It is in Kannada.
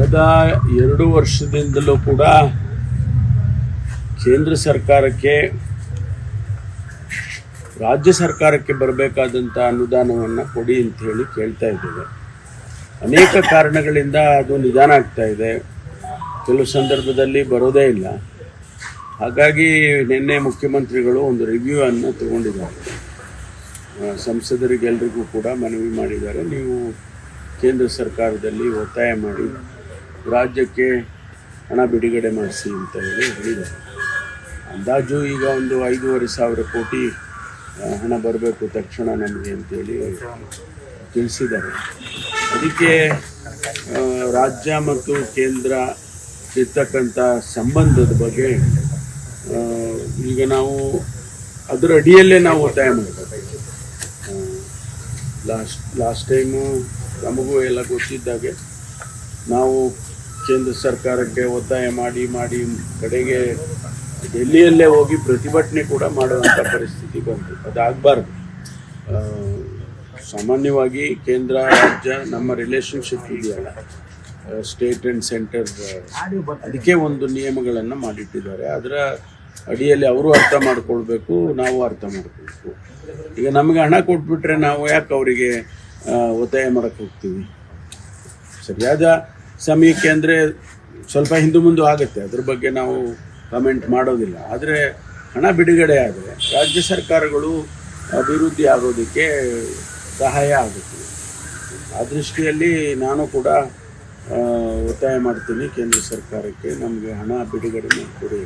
ಕಳೆದ ಎರಡು ವರ್ಷದಿಂದಲೂ ಕೂಡ ಕೇಂದ್ರ ಸರ್ಕಾರಕ್ಕೆ, ರಾಜ್ಯ ಸರ್ಕಾರಕ್ಕೆ ಬರಬೇಕಾದಂಥ ಅನುದಾನವನ್ನು ಕೊಡಿ ಅಂತ ಹೇಳಿ ಕೇಳ್ತಾ ಇದ್ದೇವೆ. ಅನೇಕ ಕಾರಣಗಳಿಂದ ಅದು ನಿಧಾನ ಆಗ್ತಾ ಇದೆ. ಕೆಲವು ಸಂದರ್ಭದಲ್ಲಿ ಬರೋದೇ ಇಲ್ಲ. ಹಾಗಾಗಿ ನಿನ್ನೆ ಮುಖ್ಯಮಂತ್ರಿಗಳು ಒಂದು ರಿವ್ಯೂ ಅನ್ನು ತಗೊಂಡಿದ್ದಾರೆ. ಸಂಸದರಿಗೆಲ್ಲರಿಗೂ ಕೂಡ ಮನವಿ ಮಾಡಿದ್ದಾರೆ. ನೀವು ಕೇಂದ್ರ ಸರ್ಕಾರದಲ್ಲಿ ಒತ್ತಾಯ ಮಾಡಿ. ರಾಜ್ಯಕ್ಕೆ ಹಣ ಬಿಡುಗಡೆ ಮಾಡಿಸಿ ಅಂತ ಹೇಳಿ ಹೇಳಿದ್ದಾರೆ. ಅಂದಾಜು ಈಗ ಒಂದು ಐದೂವರೆ ಸಾವಿರ ಕೋಟಿ ಹಣ ಬರಬೇಕು ತಕ್ಷಣ ನಮಗೆ ಅಂತೇಳಿ ತಿಳಿಸಿದ್ದಾರೆ. ಅದಕ್ಕೆ ರಾಜ್ಯ ಮತ್ತು ಕೇಂದ್ರ ಇರ್ತಕ್ಕಂಥ ಸಂಬಂಧದ ಬಗ್ಗೆ ಈಗ ನಾವು ಅದರ ಅಡಿಯಲ್ಲೇ ನಾವು ಒತ್ತಾಯ ಮಾಡಬೇಕು. ಲಾಸ್ಟ್ ಲಾಸ್ಟ್ ಟೈಮು ನಮಗೂ ಎಲ್ಲ ಗೊತ್ತಿದ್ದಾಗೆ ನಾವು ಕೇಂದ್ರ ಸರ್ಕಾರಕ್ಕೆ ಒತ್ತಾಯ ಮಾಡಿ ಮಾಡಿ ಕಡೆಗೆ ಡೆಲ್ಲಿಯಲ್ಲೇ ಹೋಗಿ ಪ್ರತಿಭಟನೆ ಕೂಡ ಮಾಡುವಂಥ ಪರಿಸ್ಥಿತಿ ಬಂತು. ಅದಾಗಬಾರ್ದು. ಸಾಮಾನ್ಯವಾಗಿ ಕೇಂದ್ರ, ರಾಜ್ಯ ನಮ್ಮ ರಿಲೇಷನ್ಶಿಪ್ ಇದೆಯಲ್ಲ ಸ್ಟೇಟ್ ಆ್ಯಂಡ್ ಸೆಂಟರ್ ಅದಕ್ಕೆ ಒಂದು ನಿಯಮಗಳನ್ನು ಮಾಡಿಟ್ಟಿದ್ದಾರೆ. ಅದರ ಅಡಿಯಲ್ಲಿ ಅವರು ಅರ್ಥ ಮಾಡ್ಕೊಳ್ಬೇಕು, ನಾವು ಅರ್ಥ ಮಾಡ್ಕೊಳ್ಬೇಕು. ಈಗ ನಮಗೆ ಹಣ ಕೊಟ್ಬಿಟ್ರೆ ನಾವು ಯಾಕೆ ಅವರಿಗೆ ಒತ್ತಾಯ ಮಾಡೋಕ್ಕೆ ಹೋಗ್ತೀವಿ? ಸರಿಯಾದ ಸಮಯಕ್ಕೆ ಅಂದರೆ ಸ್ವಲ್ಪ ಹಿಂದು ಮುಂದೆ ಆಗುತ್ತೆ. ಅದ್ರ ಬಗ್ಗೆ ನಾವು ಕಮೆಂಟ್ ಮಾಡೋದಿಲ್ಲ. ಆದರೆ ಹಣ ಬಿಡುಗಡೆ ಆದರೆ ರಾಜ್ಯ ಸರ್ಕಾರಗಳು ಅಭಿವೃದ್ಧಿ ಆಗೋದಕ್ಕೆ ಸಹಾಯ ಆಗುತ್ತೆ. ಆ ದೃಷ್ಟಿಯಲ್ಲಿ ನಾನು ಕೂಡ ಒತ್ತಾಯ ಮಾಡ್ತೀನಿ. ಕೇಂದ್ರ ಸರ್ಕಾರಕ್ಕೆ ನಮಗೆ ಹಣ ಬಿಡುಗಡೆ ಮಾಡಿಕೊಡಿ